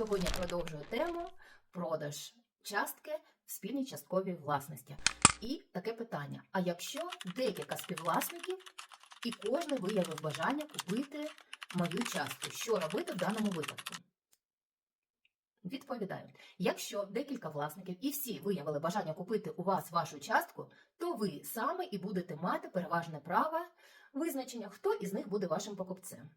Сьогодні продовжую тему продаж частки в спільній частковій власності. І таке питання: а якщо декілька співвласників і кожен виявив бажання купити мою частку, що робити в даному випадку? Відповідаю, якщо декілька власників і всі виявили бажання купити у вас вашу частку, то ви саме і будете мати переважне право визначення, хто із них буде вашим покупцем.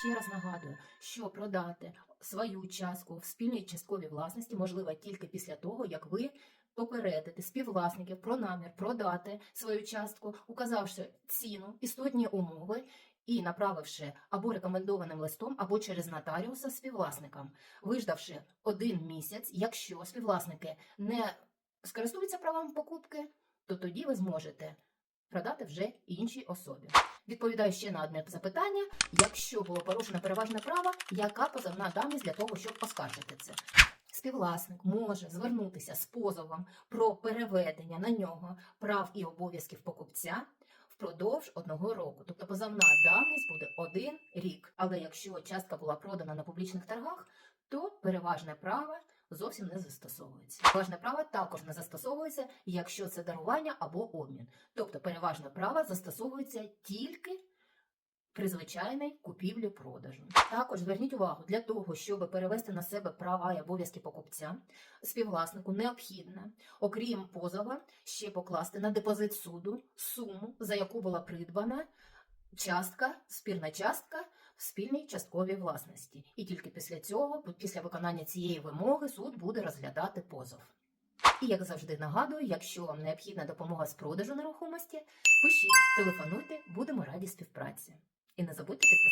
Ще раз нагадую, що продати свою частку в спільній частковій власності можливо тільки після того, як ви попередите співвласників про намір продати свою частку, указавши ціну, істотні умови і направивши або рекомендованим листом, або через нотаріуса співвласникам, виждавши один місяць, якщо співвласники не скористуються правом покупки, то тоді ви зможете продати вже іншій особі. Відповідаю ще на одне запитання: якщо було порушено переважне право, яка позовна давність для того, щоб оскаржити це? Співвласник може звернутися з позовом про переведення на нього прав і обов'язків покупця впродовж одного року. Тобто позовна давність буде один рік. Але якщо частка була продана на публічних торгах, то переважне право зовсім не застосовується. Переважне право також не застосовується, якщо це дарування або обмін. Тобто переважне право застосовується тільки при звичайній купівлі-продажу. Також зверніть увагу, для того, щоб перевести на себе права і обов'язки покупця, співвласнику необхідно, окрім позова, ще покласти на депозит суду суму, за яку була придбана частка, спірна частка в спільній частковій власності. І тільки після цього, після виконання цієї вимоги, суд буде розглядати позов. І як завжди нагадую, якщо вам необхідна допомога з продажу нерухомості, пишіть, телефонуйте, будемо раді співпраці. І не забудьте підписатися.